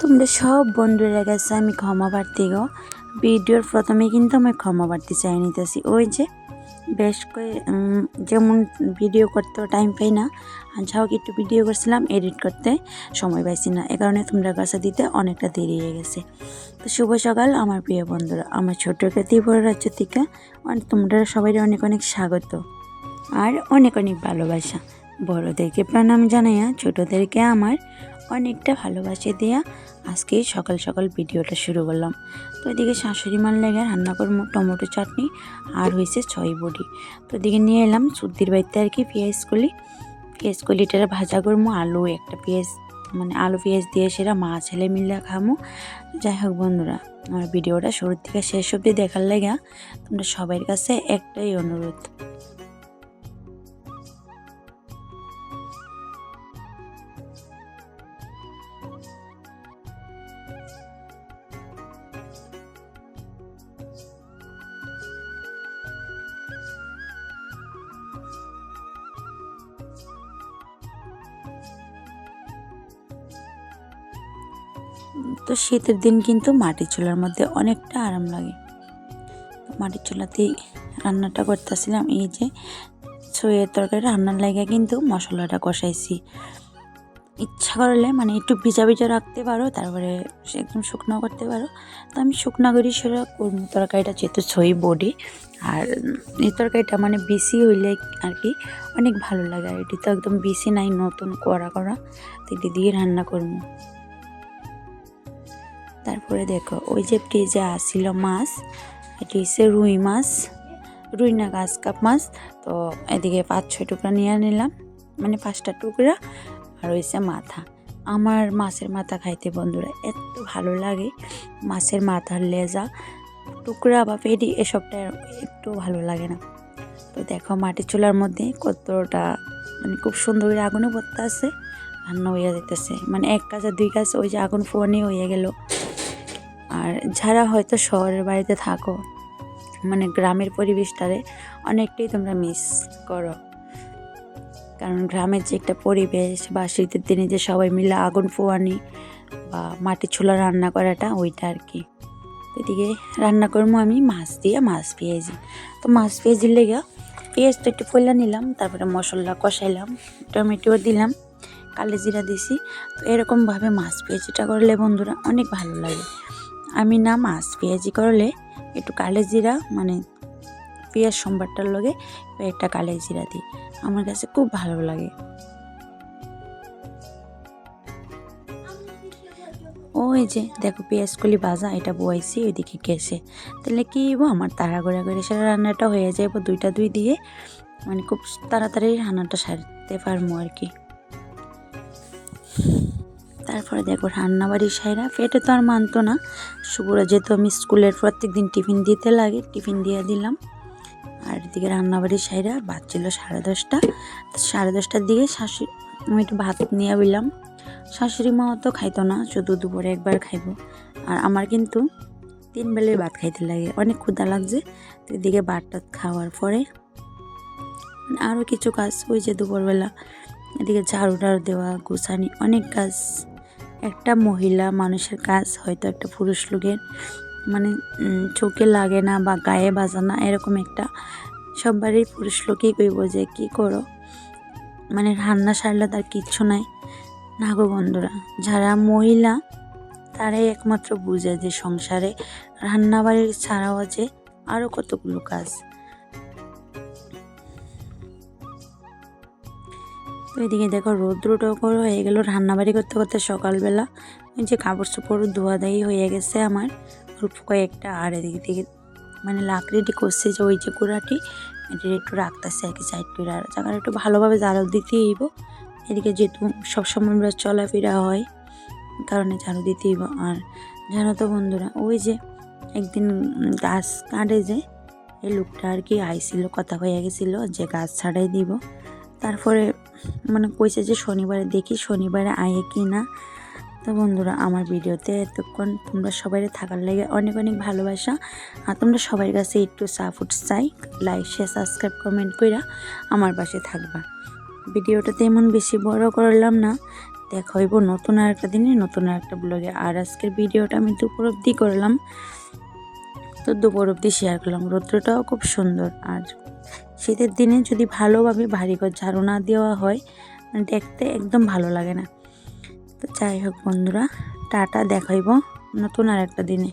তোমরা সব বন্ধুরা কাছে আমি ক্ষমা প্রার্থী গো। ভিডিওর প্রথমে কিন্তু আমি ক্ষমা প্রার্থী চাই নিতেছি। ওই যে বেশ করে যেমন ভিডিও করতে টাইম পাই না, আর যাও একটু ভিডিও করছিলাম এডিট করতে সময় পাইছি না। এ কারণে তোমরা কাছে দিতে অনেকটা দেরি হয়ে গেছে। তো শুভ সকাল আমার প্রিয় বন্ধুরা। আমার ছোট খ্যাতি বড় রাজ্য থেকে তোমরা সবাই অনেক অনেক স্বাগত আর অনেক অনেক ভালোবাসা। বড়োদেরকে প্রণাম জানাইয়া, ছোটোদেরকে আমার অনেকটা ভালোবাসে দেয়া। আজকে সকাল সকাল ভিডিওটা শুরু করলাম। তো এদিকে শাশুড়ি মার লেগে রান্না করব, টমেটো চাটনি আর হয়েছে ছয় বড়ি। তো এদিকে নিয়ে এলাম সর্দির বাড়িতে আর কি পেঁয়াজ কলি। পেঁয়াজ কলিটা ভাজা করব, আলু, একটা পেঁয়াজ মানে আলু, পেঁয়াজ দিয়ে সেটা মা ছেলে মিলে খামো। যাই হোক বন্ধুরা, আমার ভিডিওটা শুরুর থেকে শেষ অবধি দেখার লেগে তোমরা সবার কাছে একটাই অনুরোধ। তো শীতের দিন কিন্তু মাটির চুলার মধ্যে অনেকটা আরাম লাগে। মাটির চুলাতেই রান্নাটা করতেছিলাম, এই যে ছইয়ের তরকারি রান্নার লাগে কিন্তু মশলাটা কষাইছি। ইচ্ছা করলে মানে একটু ভিজা ভিজা রাখতে পারো, তারপরে একদম শুকনো করতে পারো। তো আমি শুকনো করি সেটা তরকারিটা যেহেতু ছই বডি, আর এই তরকারিটা মানে বেশি হইলে আর কি অনেক ভালো লাগে। আর এটি তো একদম বেশি নাই, নতুন করা করা তো এটি দিয়ে রান্না করব। তারপরে দেখো, ওই যে ফ্রিজে আসছিল মাছ, এটি হচ্ছে রুই মাছ, রুই না গাছ কাপ মাছ। তো এদিকে পাঁচ ছয় টুকরা নিয়ে নিলাম মানে পাঁচটা টুকরা, আর হয়েছে মাথা। আমার মাছের মাথা খাইতে বন্ধুরা এত ভালো লাগে, মাছের মাথার লেজা, টুকরা বা পেডি এসবটা একটু ভালো লাগে না। তো দেখো মাটির চুলার মধ্যে কতটা মানে খুব সুন্দর করে আগুনও পড়তে আছে রান্না হইয়া যেতেছে মানে এক কাছে দুই কাছে ওই যে আগুন ফোনে হয়ে গেল। আর যারা হয়তো শহরের বাড়িতে থাকো মানে গ্রামের পরিবেশটারে অনেকটাই তোমরা মিস করো। কারণ গ্রামের যে একটা পরিবেশ বা শীতের দিনে যে সবাই মিলে আগুন ফোয়ানি বা মাটির চুলা রান্না করাটা, ওইটা আর কি। এদিকে রান্না করব আমি মাছ দিয়ে, মাছ পেঁয়াজি। তো মাছ পেঁয়াজির লেগে পেঁয়াজ তো একটু ফইলা নিলাম, তারপরে মশলা কষাইলাম, টমেটো দিলাম, কালো জিরা দিছি। তো এরকমভাবে মাছ পেঁয়াজিটা করলে বন্ধুরা অনেক ভালো লাগে। আমি না মাছ পেঁয়াজি করলে একটু কালো জিরা মানে পেঁয়াজ সোমবারটার লগে একটা কালো জিরা দিই। আমার কাছে খুব ভালো লাগে। ওই যে, দেখো পেঁয়াজ কলি ভাজা, এটা বয়েছি ওইদিকে গেছে। তাহলে কি আমার তাড়াগুড়া করে সেটা রান্নাটা হয়ে যাইব দুইটা দুই দিয়ে। মানে খুব তাড়াতাড়ি রান্নাটা সারতে পারব আর কি। তারপরে দেখো রান্নাবাড়ির সাইরা, পেটে তো আর মানতো না। শুভরা যেহেতু আমি স্কুলের প্রত্যেক দিন টিফিন দিতে লাগে, টিফিন দিয়ে দিলাম। আর এদিকে রান্নাবাড়ির সাইরা, ভাত ছিল সাড়ে দশটা। সাড়ে দশটার দিকে শাশুড়ি, আমি একটু ভাত নিয়ে বললাম শাশুড়ি মাও তো খাইতো না, শুধু দুপুরে একবার খাইবো। আর আমার কিন্তু তিন বেলায় ভাত খাইতে লাগে, অনেক ক্ষুদা লাগছে। এদিকে ভাত টাত খাওয়ার পরে আরও কিছু কাজ, ওই যে দুপুরবেলা এদিকে ঝাড়ু টাড়ু দেওয়া, গোছানি, অনেক কাজ। একটা মহিলা মানুষের কাজ, হয়তো একটা পুরুষ লোকের মানে চোখে লাগে না বা গায়ে বাজা না, এরকম একটা সববারই পুরুষ লোকই কইব যে, কী করো? মানে রান্না সারলে তার কিচ্ছু নাই। না গো বন্ধুরা, যারা মহিলা, তারাই একমাত্র বুঝে যে সংসারে রান্নাবাড়ির ছাড়াও যে আরও কতগুলো কাজ। এদিকে দেখো রৌদ্রটাও করে হয়ে গেল রান্নাবাড়ি করতে করতে সকালবেলা। ওই যে কাপড় চোপড় ধোয়া দায়ী হয়ে গেছে আমার। অল্প কয়েকটা আর এদিকে দিকে মানে লাকড়িটি করছে যে ওই যে কুড়াটি এটি একটু রাখতেছে আর কি সাইড করে। আর জায়গাটা একটু ভালোভাবে ঝাড়ু দিতে হইব। এদিকে যেহেতু সবসময় আমরা চলাফেরা হয় কারণে ঝাড়ু দিতে হইব। আর জানো তো বন্ধুরা, ওই যে একদিন গাছ কাটে যে, এই লোকটা আর কি আইছিল, কথা হয়ে গেছিল যে গাছ ছাড়াই দিব। তারপরে মানে কইছে যে শনিবারে দেখি, শনিবারে আয়ে কি না। তো বন্ধুরা, আমার ভিডিওতে এতক্ষণ তোমরা সবাই থাকার লাগে অনেক অনেক ভালোবাসা। আর তোমরা সবার কাছে একটু সাপোর্ট চাই লাইক শেয়ার সাবস্ক্রাইব কমেন্ট কইরা আমার পাশে থাকবা। ভিডিওটা তেমন বেশি বড় করলাম না, দেখা হইব নতুন আর একটা দিনে, নতুন আর একটা ব্লগে আর আজকের ভিডিওটা আমি দুপুর অবধি করলাম। তো দুপুর অবধি শেয়ার করলাম। রৌদ্রটাও খুব সুন্দর আর শীতের দিনে যদি ভালোভাবে ভারী করে ঝাড়ু না দেওয়া হয়, দেখতে একদম ভালো লাগে না। তো যাই হোক বন্ধুরা, টাটা দেখাইব নতুন আর একটা দিনে।